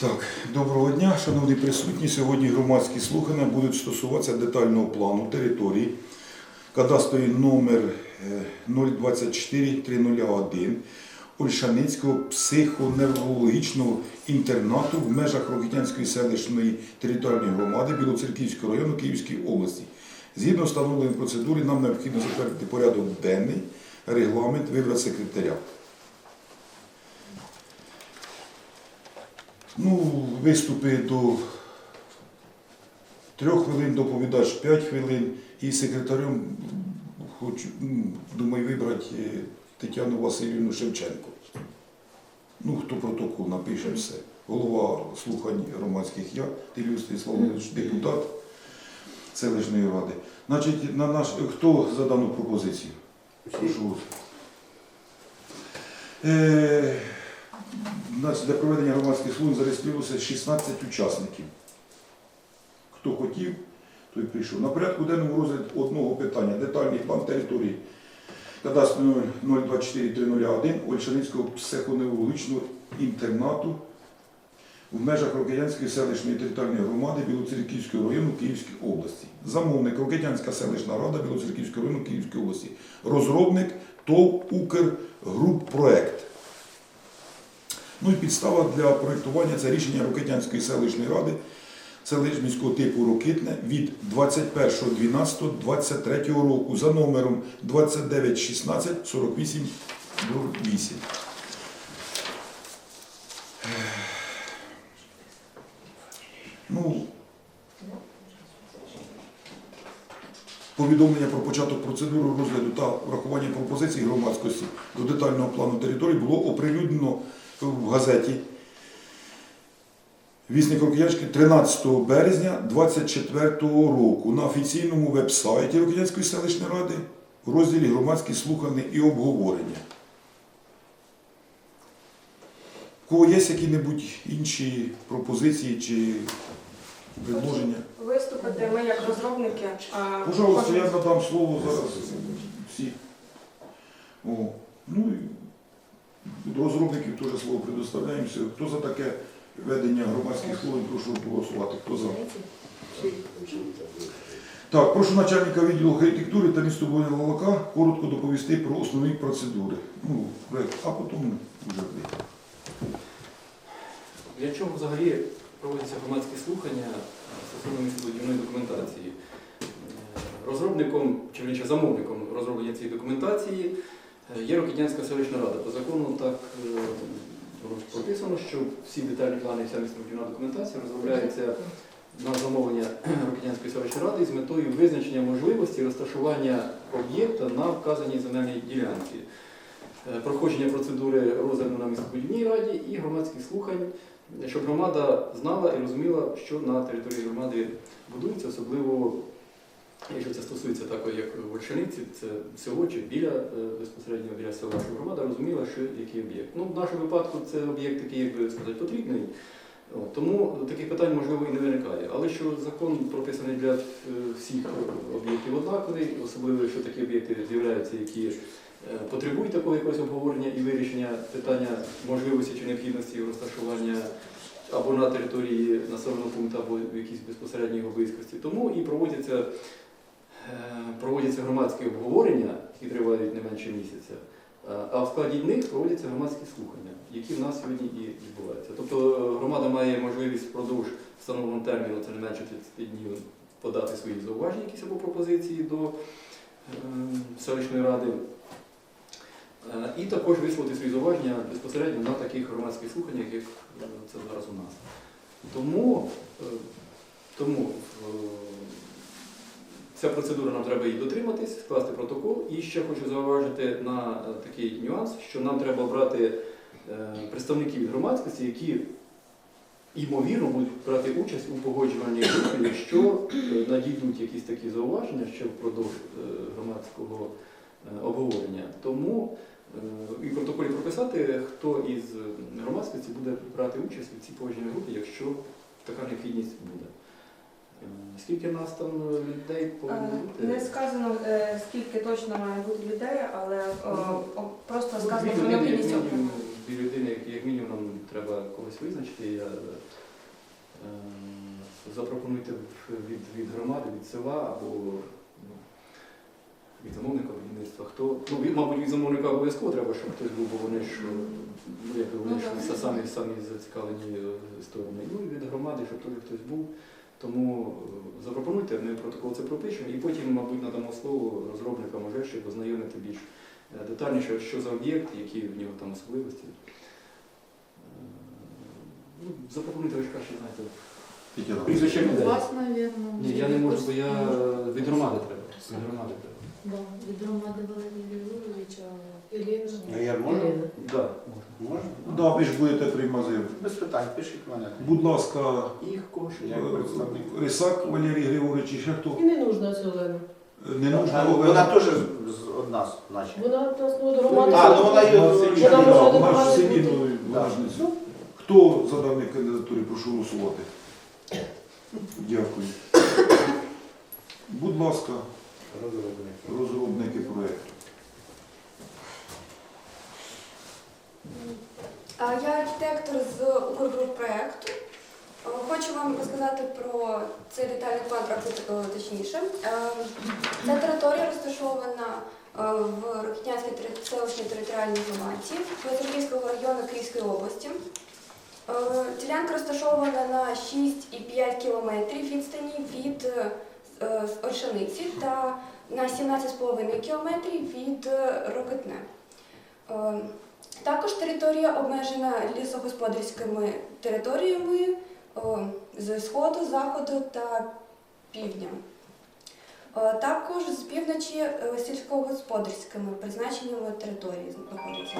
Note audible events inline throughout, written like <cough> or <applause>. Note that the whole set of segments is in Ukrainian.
Так, доброго дня, шановні присутні. Сьогодні громадські слухання будуть стосуватися детального плану території. Кадастровий номер е, 024301 Ольшаницького психоневрологічного інтернату в межах Рокитянської селищної територіальної громади Білоцерківського району Київської області. Згідно встановленої процедури, нам необхідно затвердити порядок денний, регламент, вибрати секретаря. Ну, виступи до трьох хвилин, доповідач 5 хвилин і секретарем хочу, ну, думаю, вибрати е, Тетяну Васильівну Шевченко. Ну, хто протокол напише все. Голова слухань громадських я, Тилюс Станіславович, депутат селищної ради. Значить, на наш, хто за дану пропозицію? Прошу. Е, для проведення громадських слухань зареєструвалося 16 учасників. Хто хотів, той прийшов. На порядку денному розгляд одного питання. Детальний план території кадастру 024301 Ольшаницького психоневрологічного інтернату в межах Рокетянської селищної територіальної громади Білоцерківського району Київської області. Замовник Рокетянська селищна рада Білоцерківського району Київської області. Розробник ТОВ Укргруппроект. Ну і підстава для проєктування це рішення Рокетянської селищної ради селищницького типу Рокитне від 21.12.23 року за номером 2916 48 8. Ну, повідомлення про початок процедури розгляду та врахування пропозицій громадськості до детального плану території було оприлюднено в газеті Вісник Рокіянський 13 березня 24 року на офіційному веб-сайті Рокіянської селищної ради в розділі громадські слухання і обговорення. У кого є які-небудь інші пропозиції чи предложення? Виступити ми як розробники. а Пожалуйста, я надам слово зараз всі. О, ну і до розробників теж слово предоставляємося. Хто за таке ведення громадських слухань, прошу голосувати. Хто за? Так, прошу начальника відділу архітектури та містобудівного молока коротко доповісти про основні процедури. Ну, а потім вже ви. Для чого взагалі проводяться громадські слухання стосовно містобудівної документації? Розробником чи замовником розроблення цієї документації є Рокітнянська селищна рада. По закону так е, прописано, що всі детальні плани і вся містобудівна документація розробляється на замовлення <clears throat> Рокітнянської селищної ради з метою визначення можливості розташування об'єкта на вказаній земельній ділянці. Е, Проходження процедури розгляду на містобудівній раді і громадських слухань щоб громада знала і розуміла, що на території громади будується, особливо якщо це стосується такої, як в Ольшаниці, це село чи біля е, безпосередньо біля села, щоб громада розуміла, що який об'єкт. Ну, в нашому випадку це об'єкт такий, як би сказати, потрібний. От, Тому таких питань можливо і не виникає. Але що закон прописаний для е, всіх об'єктів однаковий, особливо якщо такі об'єкти з'являються, які е, потребують такого якогось обговорення і вирішення питання можливості чи необхідності розташування або на території населеного пункту, або в якійсь безпосередній близькості. Тому і проводяться, проводяться громадські обговорення, які тривають не менше місяця. Е, А в складі них проводяться громадські слухання, які в нас сьогодні і відбуваються. Тобто е, громада має можливість впродовж встановленого терміну, це не менше 30 днів, подати свої зауваження, якісь або пропозиції до е, селищної ради. Е, І також висловити свої зауваження безпосередньо на таких громадських слуханнях, як е, це зараз у нас. Тому, е, тому е, ця процедура нам треба її дотриматись, скласти протокол. І ще хочу зауважити на е, такий нюанс, що нам треба брати е, представників громадськості, які ймовірно будуть брати участь у погоджуванні групи, якщо е, надійдуть якісь такі зауваження ще впродовж громадського обговорення. Тому і в протоколі прописати, хто із громадськості буде брати участь у цій погодженій групі, якщо така необхідність буде. Е, Скільки нас там людей повинно Е, бути? Не сказано, е, скільки точно має бути людей, але е, о, просто сказано Дві про необхідність. дві людини, як- як мінімум треба когось визначити. Я, е, запропонуйте від, від громади, від села або ну, від замовника будівництва. Хто, ну, від, мабуть, від замовника обов'язково треба, щоб хтось був, бо вони ж, е, ну, як вони Ну, ж самі, самі зацікавлені е, сторони. Ну і від громади, щоб теж хтось був. Тому е, запропонуйте, ми протокол це пропишемо, і потім, мабуть, надамо слово розробникам уже, щоб ознайомити більш е, детальніше, що за об'єкт, які в нього там особливості. Е, Ну, запропонуйте ви ж краще знаєте. Прізвище. Вас. Ні, я не можу, бо я від громади треба. Від громади треба. Да, від громади Валерія Григоровича, Ірина. Ну, я можу? Ірина. Да, можна. Да, ви ж будете приймати заяву. Без питань, пишіть мене. Будь ласка, Їх кошти. Представник. Рисак Валерій Григорович і ще хто? І не нужна ця Олена. Не нужна Вона Олена. теж з- з одна, наче. Вона нас ну, до громади. А, ну вона є Вона Вона може вона ж бути. ну, Да. ж. Хто за дані кандидатури, прошу голосувати. Дякую. Будь ласка, Розробник. розробники проєкту. Я архітектор з Укргруппроекту. Е, Хочу вам розказати про цей детальний план точніше. Е, Ця територія розташована е, в Рокітнянській селищній територіальній громаді Білоцерківського району Київської області. Ділянка розташована на 6,5 кілометрів відстані від е, е, Оршаниці та на 17,5 кілометрів від е, Рокитне. Е, також територія обмежена лісогосподарськими територіями з сходу, заходу та півдня. Також з півночі сільськогосподарськими призначеннями території знаходиться.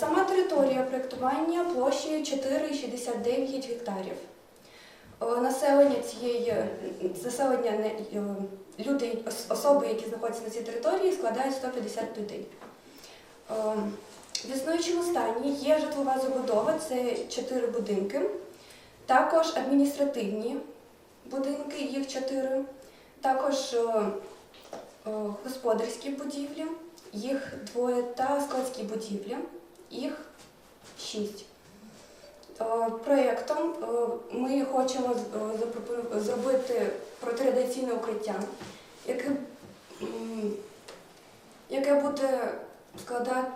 Сама територія проєктування площею 4,69 гектарів. Населення цієї заселення е, люди, особи, які знаходяться на цій території, складають 150 людей. Е, В існуючому стані є житлова забудова, це чотири будинки, також адміністративні будинки, їх чотири, також е, господарські будівлі, їх двоє, та складські будівлі, їх шість. Е, Проєктом е, ми хочемо е, зробити протирадіаційне укриття, яке, яке буде складати,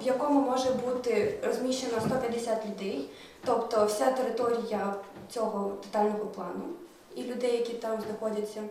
в якому може бути розміщено 150 людей, тобто вся територія цього детального плану і людей, які там знаходяться.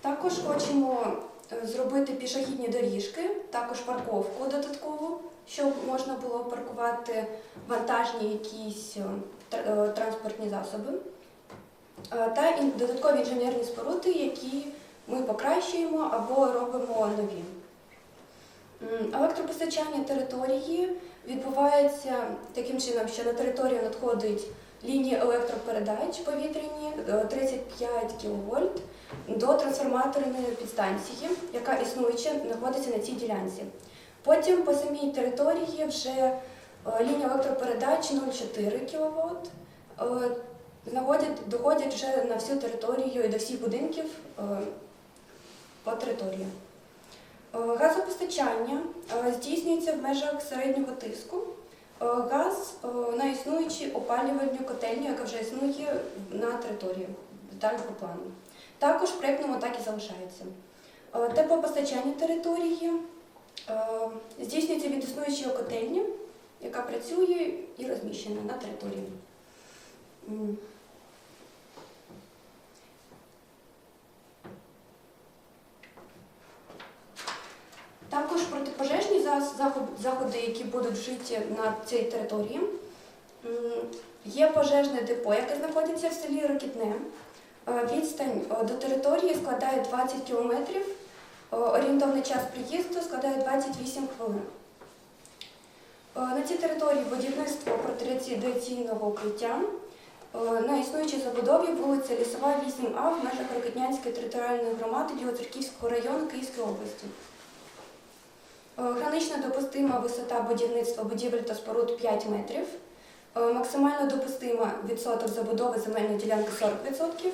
Також хочемо зробити пішохідні доріжки, також парковку додаткову, щоб можна було паркувати вантажні якісь е, е, транспортні засоби. Е, та додаткові інженерні споруди, які ми покращуємо або робимо нові. Електропостачання території відбувається таким чином, що на територію надходить лінії електропередач повітряні е, 35 кВт до трансформаторної підстанції, яка існуюча знаходиться на цій ділянці. Потім по самій території вже е, лінія електропередач 0,4 кВт доходять вже на всю територію і до всіх будинків е, по території. Е, Газопостачання е, здійснюється в межах середнього тиску. Е, Газ е, на існуючі опалювальну котельні, яка вже існує на території детального плану. Також проєктному так і залишається. Е, Теплопостачання території здійснюється від існуючої котельні, яка працює і розміщена на території. Заходи, які будуть вжиті на цій території. Є пожежне депо, яке знаходиться в селі Рокітне. Е, Відстань е, до території складає 20 кілометрів. Е, Орієнтовний час приїзду складає 28 хвилин. На цій території будівництво протирадіаційного укриття на існуючій забудові вулиця Лісова, 8А в межах Рокетнянської територіальної громади Білоцерківського району Київської області. Е, Гранична допустима висота будівництва будівель та споруд 5 метрів. Е, Максимально допустима відсоток забудови земельної ділянки 40%. Е,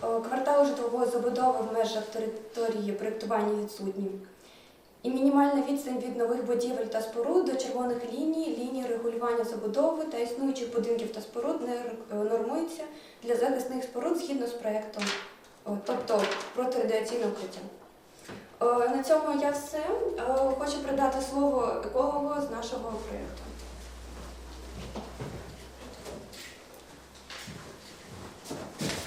Квартали житлової забудови в межах території проєктування відсутні. І мінімальна відстань від нових будівель та споруд до червоних ліній, ліній регулювання забудови та існуючих будинків та споруд не нормується для захисних споруд згідно з проєктом, тобто протирадіаційне укриття. Е, На цьому я все. Е, Хочу передати слово екологу з нашого проєкту.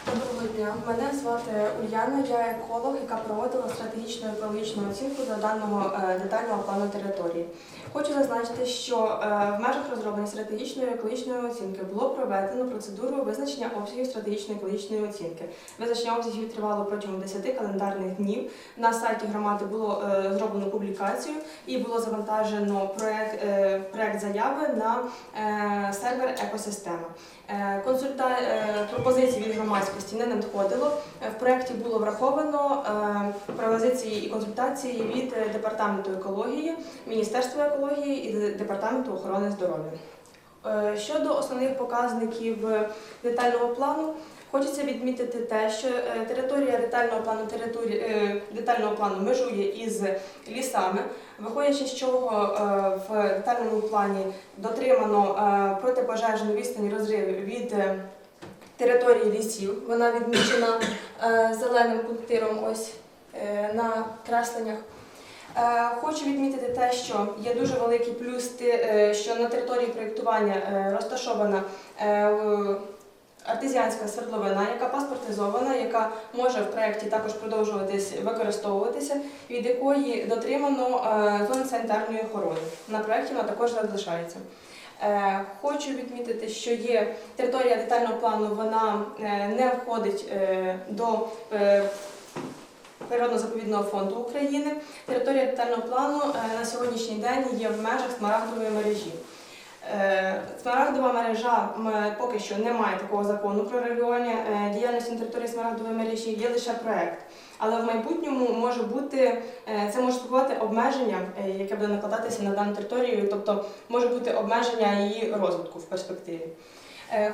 Доброго дня. Мене звати Ульяна, я еколог, яка проводила стратегічну екологічну оцінку за даного е, детального плану території. Хочу зазначити, що е, в межах розроблення стратегічної екологічної оцінки було проведено процедуру визначення обсягів стратегічної екологічної оцінки. Визначення обсягів тривало протягом 10 календарних днів. На сайті громади було е, зроблено публікацію і було завантажено проект, е, проект заяви на сервер екосистема. Е, Консульта... е, пропозицій від громадськості не надходило. Е, В проєкті було враховано пропозиції і консультації від департаменту екології, Міністерства екології і департаменту охорони здоров'я. Щодо основних показників детального плану. Хочеться відмітити те, що територія детального плану території е, детального плану межує із лісами, виходячи з чого е, в детальному плані дотримано е, протипожежну відстань розривів від е, території лісів. Вона відмічена зеленим пунктиром ось на кресленнях. Хочу відмітити те, що є дуже великий плюс, що на території проєктування розташована артезіанська свердловина, яка паспортизована, яка може в проєкті також продовжуватись використовуватися, від якої дотримано е, зони санітарної охорони. На проєкті вона також залишається. Е, Хочу відмітити, що є територія детального плану, вона е, не входить до природно-заповідного фонду України. Територія детального плану на сьогоднішній день є в межах смарагдової мережі. Е, Смарагдова мережа поки що не має такого закону про регулювання е, діяльності на території смарагдової мережі, є лише проект. Але в майбутньому може бути е, це може слугувати обмеження, яке буде накладатися на дану територію, тобто може бути обмеження її розвитку в перспективі.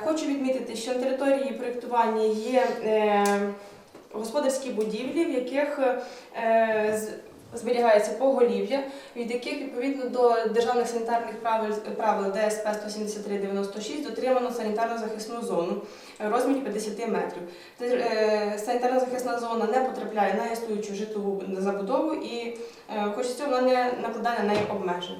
Хочу відмітити, що на території проєктування є господарські будівлі, в яких зберігається поголів'я, від яких відповідно до державних санітарних правил, правил ДСП 173-96 дотримано санітарно-захисну зону в розмірі 50 метрів. Е, Санітарно-захисна зона не потрапляє на існуючу житлову забудову і е, хоч цього вона не накладає на неї обмежень.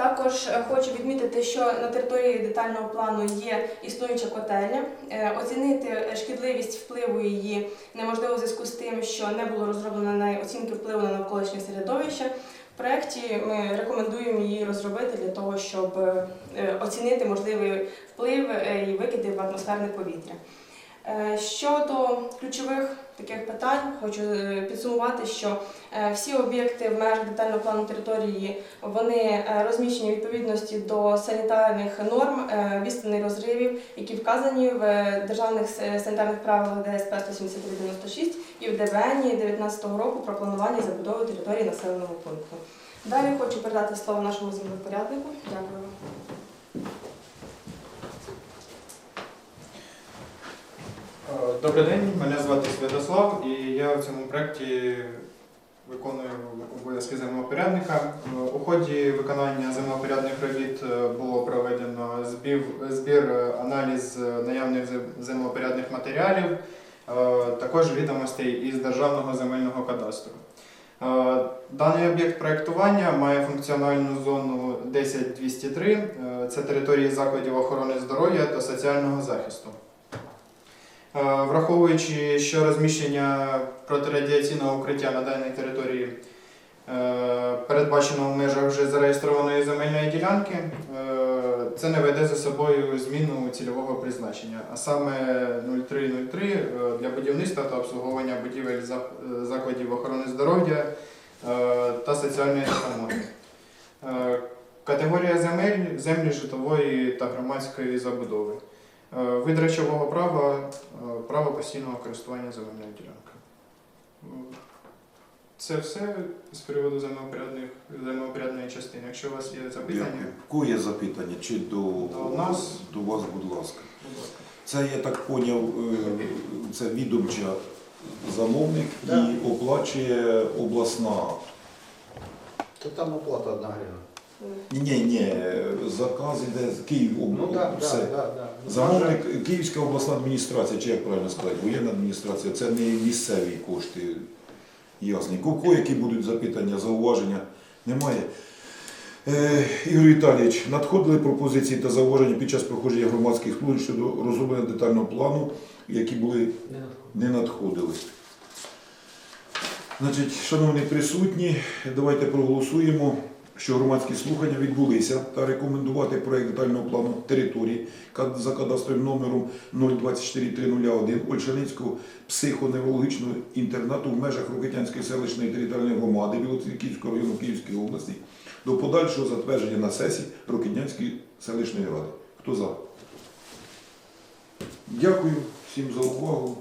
Також е, хочу відмітити, що на території детального плану є існуюча котельня. Е, Оцінити е, шкідливість впливу її неможливо в зв'язку з тим, що не було розроблено на оцінки впливу на навколишнє середовище. В проєкті ми рекомендуємо її розробити для того, щоб оцінити можливий вплив і викиди в атмосферне повітря. Е, Щодо ключових таких питань, хочу е, підсумувати, що е, всі об'єкти в межах детального плану території вони розміщені у відповідності до санітарних норм відстані розривів, які вказані в державних санітарних правилах ДСП 17396 і в ДВН 2019 року про планування і забудови території населеного пункту. Далі хочу передати слово нашому землепоряднику. Дякую. Добрий день, мене звати Святослав, і я в цьому проєкті виконую обов'язки землепорядника. Е, У ході виконання землепорядних робіт е, було проведено збір, збір е, аналіз е, наявних зем- землепорядних матеріалів, також відомостей із Державного земельного кадастру. Даний об'єкт проєктування має функціональну зону 10203, е, це території закладів охорони здоров'я та соціального захисту. Е, Враховуючи, що розміщення протирадіаційного укриття на даній території е, передбачено в межах вже зареєстрованої земельної ділянки, е, це не веде за собою зміну цільового призначення, а саме 0303 е, для будівництва та обслуговування будівель закладів охорони здоров'я та соціальної допомоги. Категорія земель землі житлової та громадської забудови. Е, Вид речового права е, право постійного користування земельною ділянкою. Е, Це все з приводу землепорядної частини. Якщо у вас є запитання, Кого є запитання? Чи до, До нас. до вас, будь ласка. будь ласка. Це я так поняв, це відомча замовник Да. і оплачує обласна. То там оплата одна гривня. Ні, ні, ні, заказ іде з Київ Ну так, все. так, так, так. Замовник Київська обласна адміністрація, чи як правильно сказати, воєнна адміністрація, це не місцеві кошти. Ясні. Ко які будуть запитання, зауваження? Немає. Е, Ігор Віталійович, надходили пропозиції та зауваження під час проходження громадських слухань щодо розроблення детального плану, які були не надходили. Значить, шановні присутні, давайте проголосуємо, що громадські слухання відбулися та рекомендувати проєкт детального плану території за кадастровим номером 024301 Ольшаницького психоневрологічного інтернату в межах Рокитянської селищної територіальної громади Білоцерківського району Київської області до подальшого затвердження на сесії Рокитянської селищної ради. Хто за? Дякую всім за увагу.